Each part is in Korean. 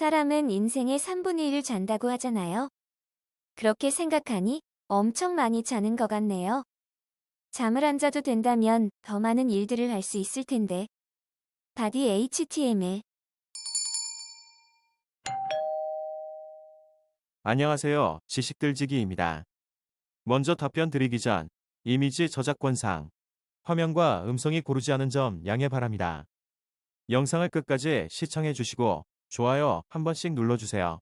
사람은 인생의 3분의 1을 잔다고 하잖아요. 그렇게 생각하니 엄청 많이 자는 것 같네요. 잠을 안 자도 된다면 더 많은 일들을 할 수 있을 텐데. 바디 HTML 안녕하세요. 지식들지기입니다. 먼저 답변 드리기 전 이미지 저작권상 화면과 음성이 고르지 않은 점 양해 바랍니다. 영상을 끝까지 시청해 주시고 좋아요 한 번씩 눌러주세요.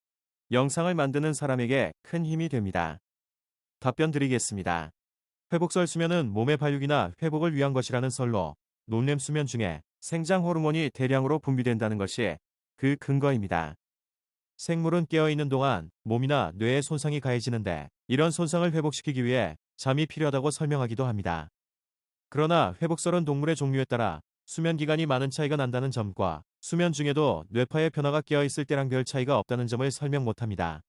영상을 만드는 사람에게 큰 힘이 됩니다. 답변 드리겠습니다. 회복설 수면은 몸의 발육이나 회복을 위한 것이라는 설로 논렘 수면 중에 생장 호르몬이 대량으로 분비된다는 것이 그 근거입니다. 생물은 깨어있는 동안 몸이나 뇌에 손상이 가해지는데 이런 손상을 회복시키기 위해 잠이 필요하다고 설명하기도 합니다. 그러나 회복설은 동물의 종류에 따라 수면 기간이 많은 차이가 난다는 점과 수면 중에도 뇌파의 변화가 깨어있을 때랑 별 차이가 없다는 점을 설명 못합니다.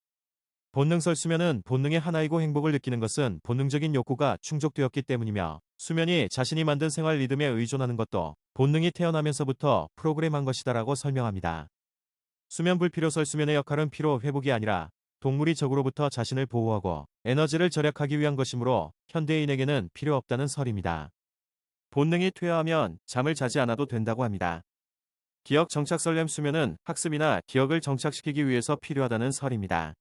본능설 수면은 본능의 하나이고 행복을 느끼는 것은 본능적인 욕구가 충족되었기 때문이며 수면이 자신이 만든 생활 리듬에 의존하는 것도 본능이 태어나면서부터 프로그램한 것이다라고 설명합니다. 수면 불필요설 수면의 역할은 피로 회복이 아니라 동물이 적으로부터 자신을 보호하고 에너지를 절약하기 위한 것이므로 현대인에게는 필요 없다는 설입니다. 본능이 퇴화하면 잠을 자지 않아도 된다고 합니다. 기억 정착설 렘 수면은 학습이나 기억을 정착시키기 위해서 필요하다는 설입니다.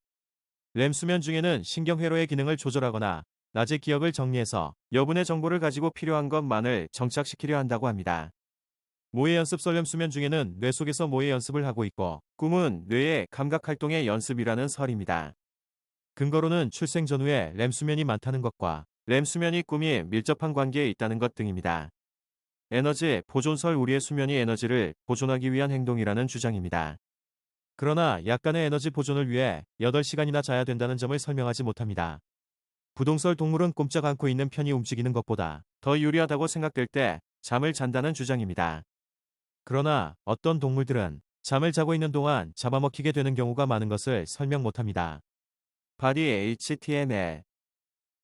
렘 수면 중에는 신경회로의 기능을 조절하거나 낮의 기억을 정리해서 여분의 정보를 가지고 필요한 것만을 정착시키려 한다고 합니다. 모의 연습 설렘 수면 중에는 뇌 속에서 모의 연습을 하고 있고 꿈은 뇌의 감각 활동의 연습이라는 설입니다. 근거로는 출생 전후에 렘 수면이 많다는 것과 렘 수면이 꿈이 밀접한 관계에 있다는 것 등입니다. 에너지 보존설 우리의 수면이 에너지를 보존하기 위한 행동이라는 주장입니다. 그러나 약간의 에너지 보존을 위해 8시간이나 자야 된다는 점을 설명하지 못합니다. 부동설 동물은 꼼짝 않고 있는 편이 움직이는 것보다 더 유리하다고 생각될 때 잠을 잔다는 주장입니다. 그러나 어떤 동물들은 잠을 자고 있는 동안 잡아먹히게 되는 경우가 많은 것을 설명 못합니다. 바디 HTML